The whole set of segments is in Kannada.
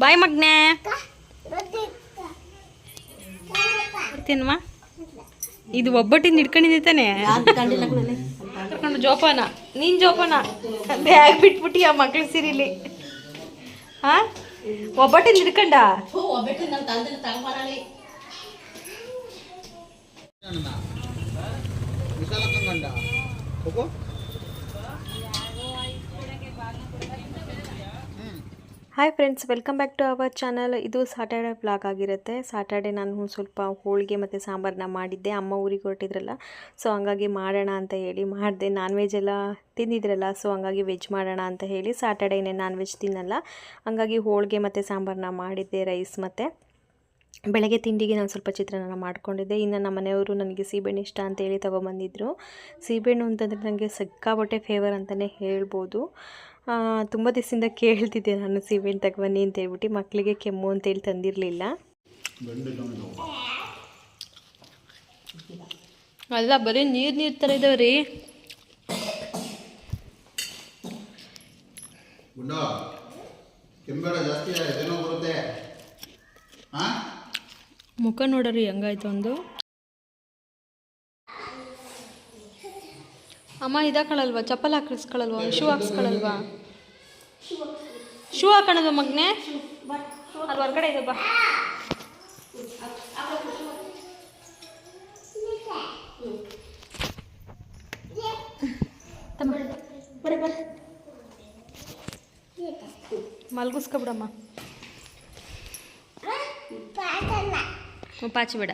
ಬಾಯ್ ಮಗ್ನೆ. ಬರ್ತೀನಮ್ಮ ಇದು ಒಬ್ಬಟ್ಟಿಂದ ಹಿಡ್ಕೊಂಡಿದ್ದೆ ತಾನೆ. ಕರ್ಕೊಂಡು ಜೋಪಾನ. ನೀನ್ ಜೋಪಾನ. ಬ್ಯಾಗ್ ಬಿಟ್ಬಿಟ್ಟಿ ಆ ಮಕ್ಳು ಸಿರಿಲಿ. ಹಾ? ಒಬ್ಬಟ್ಟಿಂದ ಹಿಡ್ಕಂಡ? ವಿಶಾಲಕ್ಕಂಗಂಡ hi friends welcome back to our channel ಇದು ಸಾಟರ್ಡೆ ಬ್ಲಾಗ್ ಆಗಿರುತ್ತೆ. ಸಾಟರ್ಡೆ ನಾನು ಸ್ವಲ್ಪ ಹೋಳಿಗೆ ಮತ್ತು ಸಾಂಬಾರನ್ನ ಮಾಡಿದ್ದೆ. ಅಮ್ಮ ಊರಿಗೆ ಹೊರಟಿದ್ರಲ್ಲ ಸೊ ಹಂಗಾಗಿ ಮಾಡೋಣ ಅಂತ ಹೇಳಿ ಮಾಡಿದೆ. ನಾನ್ ವೆಜ್ ಎಲ್ಲ ತಿಂದಿದ್ರಲ್ಲ ಸೊ ಹಂಗಾಗಿ ವೆಜ್ ಮಾಡೋಣ ಅಂತ ಹೇಳಿ ಸ್ಯಾಟರ್ಡೇನೇ ನಾನ್ ವೆಜ್ ತಿನ್ನಲ್ಲ. ಹಂಗಾಗಿ ಹೋಳಿಗೆ ಮತ್ತು ಸಾಂಬಾರನ್ನ ಮಾಡಿದ್ದೆ ರೈಸ್ ಮತ್ತು. ಬೆಳಗ್ಗೆ ತಿಂಡಿಗೆ ನಾನು ಸ್ವಲ್ಪ ಚಿತ್ರಾನ್ನ ಮಾಡ್ಕೊಂಡಿದ್ದೆ. ಇನ್ನು ನಮ್ಮ ಮನೆಯವರು ನನಗೆ ಸೀಬೆಹಣ್ಣು ಇಷ್ಟ ಅಂತ ಹೇಳಿ ತೊಗೊಬಂದಿದ್ರು. ಸೀಬೆಹಣ್ಣು ಅಂತಂದರೆ ನನಗೆ ಸಿಕ್ಕಾಬಟ್ಟೆ ಫೇವರ್ ಅಂತಲೇ ಹೇಳ್ಬೋದು. ತುಂಬ ದಿವಸದಿಂದ ಕೇಳ್ತಿದ್ದೆ ನಾನು ಸೀಬೆಹಣ್ಣು ತಗೊಬನ್ನಿ ಅಂತ ಹೇಳ್ಬಿಟ್ಟು ಮಕ್ಕಳಿಗೆ ಕೆಮ್ಮು ಅಂತೇಳಿ ತಂದಿರಲಿಲ್ಲ. ಅಲ್ಲ ಬರೀ ನೀರು ನೀರು ಥರ ಇದಾವೆ ರೀ. ಮುಖ ನೋಡೋರಿ ಹೆಂಗಾಯ್ತು ಒಂದು ಅಮ್ಮ, ಇದಾಕೊಳ್ಳಲ್ವಾ? ಚಪ್ಪಲ್ ಹಾಕಿಸ್ಕೊಳಲ್ವಾ ಶೂ ಹಾಕ್ಸ್ಕೊಳ್ಳಲ್ವಾ? ಶೂ ಹಾಕೋಣದ ಮಗ್ನೆ. ಅಲ್ಲಿ ಹೊರಗಡೆ ಇದೆ, ಬಾ. ತಮ್ಮ. ಮಲ್ಗಿಸ್ಕೊಬಿಡಮ್ಮ. ಪಾಚಿ ಬೇಡ.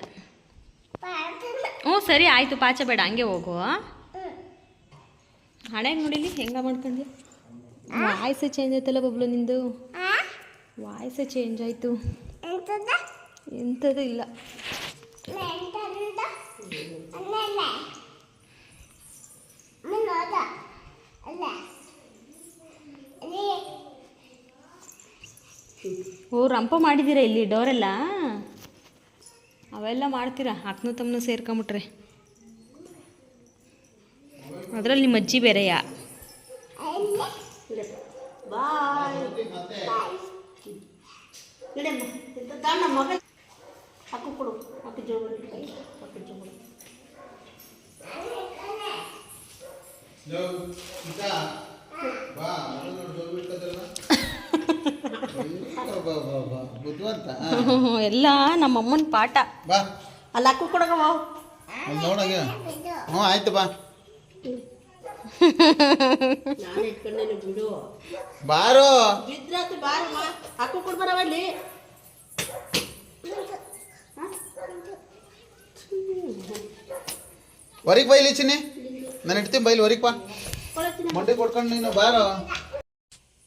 ಹ್ಞೂ, ಸರಿ, ಆಯಿತು, ಪಾಚ ಬೇಡ. ಹಂಗೆ ಹೋಗು ಹಣೆ ನೋಡಿಲಿ ಹೆಂಗ ಮಾಡ್ಕೊಂಡಿ? ವಾಯ್ಸ್ ಚೇಂಜ್ ಆಯ್ತಲ್ಲ ಬಬ್ಲು ನಿಂದು? ವಾಯ್ಸ್ ಚೇಂಜ್ ಆಯಿತು. ಎಂಥದ್ದು ಇಲ್ಲ. ಓ ರಂಪ ಮಾಡಿದ್ದೀರಾ ಇಲ್ಲಿ ಡೋರೆಲ್ಲ? ಅವೆಲ್ಲ ಮಾಡ್ತೀರಾ? ಅಕ್ಕನು ತಮ್ಮನು ಸೇರ್ಕೊಂಬಿಟ್ರೆ. ಅದರಲ್ಲಿ ನಿಮ್ಮ ಅಜ್ಜಿ ಬೇರೆಯಾ. ಎಲ್ಲ ನಮ್ಮ ಅಮ್ಮನ ಪಾಠ. ಬಾ. ಅಲ್ಲಿ ಹಾಕು ಕೊಡಗ ಹ್ಞೂ ಆಯ್ತು ಬಾ. ನಾನು ಇಟ್ಕೊಂಡೇನೆ ಬಿಡು ಬಾರೋ ಬಿದ್ರಾತು ಬಾರಮ್ಮ ಹಾಕು ಕೊಡ್ಬಾರವಲ್ಲಿ ಹೊರಗೆ ಬೈಲಿ ಚಿನ್ನಿ. ನಾನು ಇಡ್ತೀನಿ ಬೈಲಿ ಹೊರಗೆ ಬಾ. ಮೊಟ್ಟೆ ಕೊಡ್ಕೊಂಡು ನೀನು ಬಾರೋ.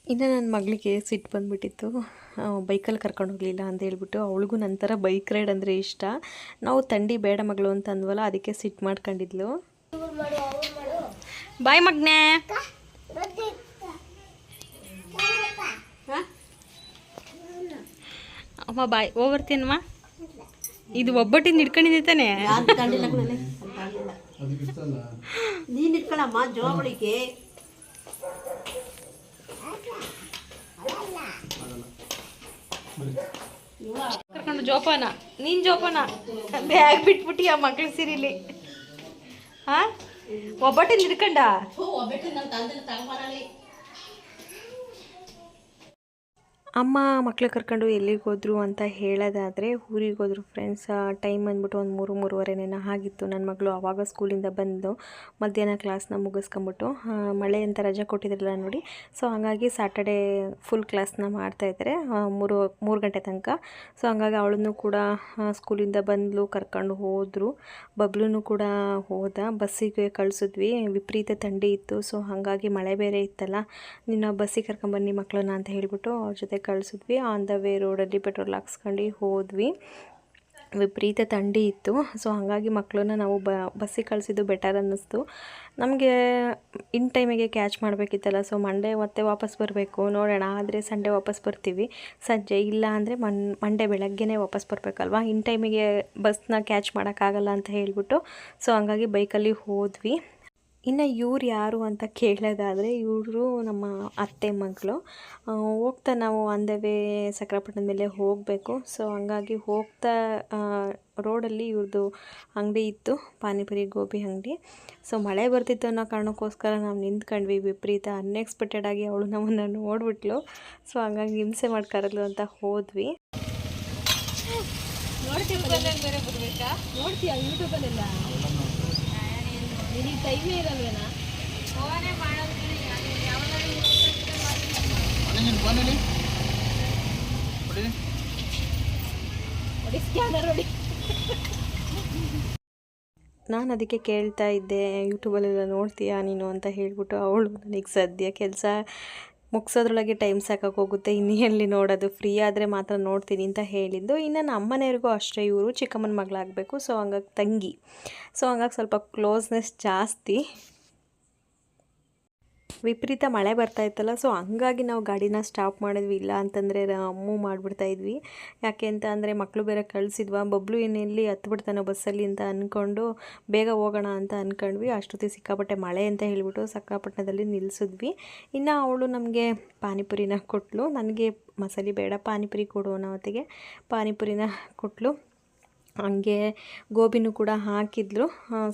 ಇನ್ನು ನನ್ನ ಮಗಳಿಗೆ ಸಿಟ್ಟು ಬಂದುಬಿಟ್ಟಿತ್ತು. ಬೈಕಲ್ಲಿ ಕರ್ಕೊಂಡು ಹೋಗಲಿಲ್ಲ ಅಂತ ಹೇಳ್ಬಿಟ್ಟು ಅವಳಿಗೂ ನಂತರ ಬೈಕ್ ರೈಡ್ ಅಂದರೆ ಇಷ್ಟ. ನಾವು ತಂಡಿ ಬೇಡ ಮಗಳು ಅಂತ ಅಂದ್ವಲ್ಲ ಅದಕ್ಕೆ ಸಿಟ್ಟು ಮಾಡ್ಕೊಂಡಿದ್ಲು. ಬಾಯ್ ಮಗ್ನೆ. ಅಮ್ಮ ಬಾಯ್ ಹೋಗ್ಬರ್ತೀನಮ್ಮ? ಇದು ಒಬ್ಬಟ್ಟಿಂದ ಹಿಡ್ಕೊಂಡಿದ್ದೆ ತಾನೆ? ನೀನು ಇಟ್ಕೊಳಮ್ಮ ಜೋಬಳಿಕೆ ಕರ್ಕೊಂಡು ಜೋಪಾನ ನೀನ್ ಜೋಪಾನ. ಬ್ಯಾಗ್ ಬಿಟ್ಬಿಟ್ಟಿ ಆ ಮಕ್ಳು ಸೀರಿಲಿ. ಹಾ? ಒಬ್ಬಟ್ಟಿಂದ ಹಿಡ್ಕಂಡ ಒಬ್ಬಟ್ಟು ನನ್ನ ತಂದೆ ತಗೊಂಬರಲಿ ಅಮ್ಮ ಮಕ್ಳು ಕರ್ಕೊಂಡು ಎಲ್ಲಿಗೆ ಹೋದ್ರು ಅಂತ ಹೇಳೋದಾದರೆ ಊರಿಗೆ ಹೋದರು ಫ್ರೆಂಡ್ಸ್ ಟೈಮ್ ಬಂದ್ಬಿಟ್ಟು ಒಂದು ಮೂರು ಮೂರುವರೆನೇನೋ ಆಗಿತ್ತು. ನನ್ನ ಮಗಳು ಆವಾಗ ಸ್ಕೂಲಿಂದ ಬಂದು ಮಧ್ಯಾಹ್ನ ಕ್ಲಾಸ್ನ ಮುಗಿಸ್ಕೊಂಬಿಟ್ಟು ಮಳೆ ಅಂತ ರಜೆ ಕೊಟ್ಟಿದ್ರಲ್ಲ ನೋಡಿ. ಸೊ ಹಾಗಾಗಿ ಸ್ಯಾಟರ್ಡೇ ಫುಲ್ ಕ್ಲಾಸ್ನ ಮಾಡ್ತಾಯಿದ್ದಾರೆ ಮೂರು ಮೂರು ಗಂಟೆ ತನಕ. ಸೊ ಹಂಗಾಗಿ ಅವಳನ್ನು ಕೂಡ ಸ್ಕೂಲಿಂದ ಬಂದಲು, ಕರ್ಕೊಂಡು ಹೋದರು. ಬಬ್ಲೂ ಕೂಡ ಹೋದ, ಬಸ್ಸಿಗೆ ಕಳಿಸಿದ್ವಿ. ವಿಪರೀತ ಥಂಡಿ ಇತ್ತು. ಸೊ ಹಾಗಾಗಿ ಮಳೆ ಬೇರೆ ಇತ್ತಲ್ಲ, ನಿನ್ನ ಬಸ್ಸಿಗೆ ಕರ್ಕೊಂಬನ್ನಿ ಮಕ್ಕಳನ್ನ ಅಂತ ಹೇಳಿಬಿಟ್ಟು ಅವ್ರ ಜೊತೆ ಕಳಿಸಿದ್ವಿ. ಆನ್ ದ ವೇ ರೋಡಲ್ಲಿ ಪೆಟ್ರೋಲ್ ಹಾಕ್ಸ್ಕೊಂಡು ಹೋದ್ವಿ. ವಿಪರೀತ ಥಂಡಿ ಇತ್ತು. ಸೊ ಹಾಗಾಗಿ ಮಕ್ಕಳನ್ನ ನಾವು ಬ, ಬಸ್ಸಿಗೆ ಕಳಿಸಿದ್ದು ಬೆಟರ್ ಅನ್ನಿಸ್ತು. ನಮಗೆ ಇನ್ ಟೈಮಿಗೆ ಕ್ಯಾಚ್ ಮಾಡಬೇಕಿತ್ತಲ್ಲ. ಸೊ ಮಂಡೇ ಮತ್ತೆ ವಾಪಸ್ ಬರಬೇಕು. ನೋಡೋಣ. ಆದರೆ ಸಂಡೇ ವಾಪಸ್ ಬರ್ತೀವಿ. ಸಂಜೆ ಇಲ್ಲ ಅಂದರೆ ಮನ್ ಮಂಡೇ ಬೆಳಗ್ಗೆನೇ ವಾಪಸ್ ಬರಬೇಕಲ್ವಾ? ಇನ್ ಟೈಮಿಗೆ ಬಸ್ನ ಕ್ಯಾಚ್ ಮಾಡೋಕ್ಕಾಗಲ್ಲ ಅಂತ ಹೇಳಿಬಿಟ್ಟು. ಸೊ ಹಂಗಾಗಿ ಬೈಕಲ್ಲಿ ಹೋದ್ವಿ. ಇನ್ನು ಇವ್ರು ಯಾರು ಅಂತ ಕೇಳೋದಾದರೆ ಇವರು ನಮ್ಮ ಅತ್ತೆ ಮಗಳು. ಹೋಗ್ತಾ ನಾವು ಆನ್ ದ ಸಕ್ರಾಪಟ್ಟಣದ ಮೇಲೆ ಹೋಗಬೇಕು. ಸೊ ಹಂಗಾಗಿ ಹೋಗ್ತಾ ರೋಡಲ್ಲಿ ಇವ್ರದ್ದು ಅಂಗಡಿ ಇತ್ತು, ಪಾನಿಪುರಿ ಗೋಬಿ ಅಂಗಡಿ. ಸೊ ಮಳೆ ಬರ್ತಿತ್ತು ಅನ್ನೋ ಕಾರಣಕ್ಕೋಸ್ಕರ ನಾವು ನಿಂತ್ಕೊಂಡ್ವಿ ವಿಪರೀತ ಅನ್ಎಕ್ಸ್ಪೆಕ್ಟೆಡ್ ಆಗಿ ಅವಳು ನಮ್ಮನ್ನು ನೋಡ್ಬಿಟ್ಲು. ಸೊ ಹಂಗಾಗಿ ಹಿಂಸೆ ಮಾಡ್ಕರಲು ಅಂತ ಹೋದ್ವಿ. ನೋಡ್ತೀಯ ಯೂಟ್ಯೂಬಲ್ಲೆಲ್ಲ ನಿನಗೆ ಟೈಮೇ ಇರಲ್ವೇನಾ? ಸ್ಕ್ಯಾನರ್ ನಾನು ಅದಕ್ಕೆ ಕೇಳ್ತಾ ಇದ್ದೆ ಯೂಟ್ಯೂಬಲ್ಲೆಲ್ಲ ನೋಡ್ತೀಯಾ ನೀನು ಅಂತ ಹೇಳ್ಬಿಟ್ಟು ಅವಳು ನನಗೆ ಸದ್ಯ ಕೆಲಸ ಮುಗಿಸೋದ್ರೊಳಗೆ ಟೈಮ್ ಸಾಕಾಗಿ ಹೋಗುತ್ತೆ. ಇನ್ನು ಎಲ್ಲಿ ನೋಡೋದು? ಫ್ರೀ ಆದರೆ ಮಾತ್ರ ನೋಡ್ತೀನಿ ಅಂತ ಹೇಳಿದ್ದು. ಇನ್ನು ನಮ್ಮ ಮನೆಯವ್ರಿಗೂ ಅಷ್ಟೇ. ಇವರು ಚಿಕ್ಕಮ್ಮನ ಮಗಳಾಗಬೇಕು. ಸೊ ಹಂಗಾಗಿ ತಂಗಿ. ಸೊ ಹಂಗಾಗಿ ಸ್ವಲ್ಪ ಕ್ಲೋಸ್ನೆಸ್ ಜಾಸ್ತಿ. ವಿಪರೀತ ಮಳೆ ಬರ್ತಾ ಇತ್ತಲ್ಲ ಸೊ ಹಂಗಾಗಿ ನಾವು ಗಾಡಿನ ಸ್ಟಾಪ್ ಮಾಡಿದ್ವಿ. ಇಲ್ಲ ಅಂತಂದರೆ ಮೂವ್ ಮಾಡಿಬಿಡ್ತಾ ಇದ್ವಿ. ಯಾಕೆ ಅಂತ ಅಂದರೆ ಮಕ್ಕಳು ಬೇರೆ ಕಳಿಸಿದ್ವಾ. ಬಬ್ಲು ಏನೆಲ್ಲಿ ಹತ್ಬಿಡ್ತಾನೋ ಬಸ್ಸಲ್ಲಿ ಅಂತ ಅಂದ್ಕೊಂಡು ಬೇಗ ಹೋಗೋಣ ಅಂತ ಅಂದ್ಕೊಂಡ್ವಿ ಅಷ್ಟೊತ್ತಿಗೆ ಸಿಕ್ಕಾಪಟ್ಟೆ ಮಳೆ ಅಂತ ಹೇಳಿಬಿಟ್ಟು ಸಕ್ಕಾಪಟ್ಟಣದಲ್ಲಿ ನಿಲ್ಲಿಸಿದ್ವಿ ಇನ್ನು ಅವಳು ನಮಗೆ ಪಾನಿಪುರಿನ ಕೊಟ್ಟಳು ನನಗೆ ಮಸಾಲೆ ಬೇಡ, ಪಾನಿಪುರಿ ಕೊಡು ಅನ್ನೋ ಹೊತ್ತಿಗೆ ಪಾನಿಪುರಿನ ಕೊಟ್ಟಳು ಹಂಗೆ ಗೋಬಿನೂ ಕೂಡ ಹಾಕಿದ್ರು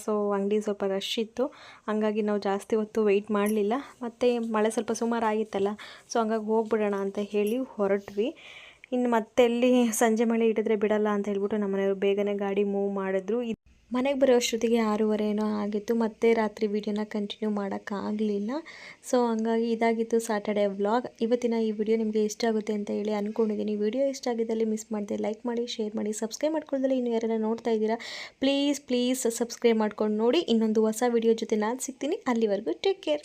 ಸೊ ಅಂಗಡಿ ಸ್ವಲ್ಪ ರಶ್ ಇತ್ತು. ಹಂಗಾಗಿ ನಾವು ಜಾಸ್ತಿ ಹೊತ್ತು ವೆಯ್ಟ್ ಮಾಡಲಿಲ್ಲ. ಮತ್ತು ಮಳೆ ಸ್ವಲ್ಪ ಸುಮಾರು ಆಗಿತ್ತಲ್ಲ ಸೊ ಹಂಗಾಗಿ ಹೋಗ್ಬಿಡೋಣ ಅಂತ ಹೇಳಿ ಹೊರಟ್ವಿ. ಇನ್ನು ಮತ್ತೆ ಎಲ್ಲಿ ಸಂಜೆ ಮಳೆ ಹಿಡಿದ್ರೆ ಬಿಡಲ್ಲ ಅಂತ ಹೇಳ್ಬಿಟ್ಟು ನಮ್ಮನೆಯವರು ಬೇಗನೆ ಗಾಡಿ ಮೂವ್ ಮಾಡಿದ್ರು. ಮನೆಗೆ ಬರೋ ಅಷ್ಟೊತ್ತಿಗೆ ಆರೂವರೆ ಏನೋ ಆಗಿತ್ತು, ಮತ್ತೆ ರಾತ್ರಿ ವೀಡಿಯೋನ ಕಂಟಿನ್ಯೂ ಮಾಡೋಕ್ಕಾಗಲಿಲ್ಲ. ಸೊ, ಹಂಗಾಗಿ ಇದಾಗಿತ್ತು ಸಾಟರ್ಡೆ ವ್ಲಾಗ್ ಇವತ್ತಿನ ಈ ವಿಡಿಯೋ ನಿಮಗೆ ಇಷ್ಟ ಆಗುತ್ತೆ ಅಂತ ಹೇಳಿ ಅಂದ್ಕೊಂಡಿದ್ದೀನಿ ವಿಡಿಯೋ ಇಷ್ಟ ಆಗಿದ್ದಲ್ಲಿ ಮಿಸ್ ಮಾಡಿದೆ ಲೈಕ್ ಮಾಡಿ ಶೇರ್ ಮಾಡಿ ಸಬ್ಸ್ಕ್ರೈಬ್ ಮಾಡ್ಕೊಳ್ದಲ್ಲಿ ಇನ್ನು ಯಾರನ್ನ ನೋಡ್ತಾ ಇದ್ದೀರಾ ಪ್ಲೀಸ್ ಪ್ಲೀಸ್ ಸಬ್ಸ್ಕ್ರೈಬ್ ಮಾಡ್ಕೊಂಡು ನೋಡಿ. ಇನ್ನೊಂದು ಹೊಸ ವಿಡಿಯೋ ಜೊತೆ ನಾನು ಸಿಗ್ತೀನಿ. ಅಲ್ಲಿವರೆಗೂ ಟೇಕ್ ಕೇರ್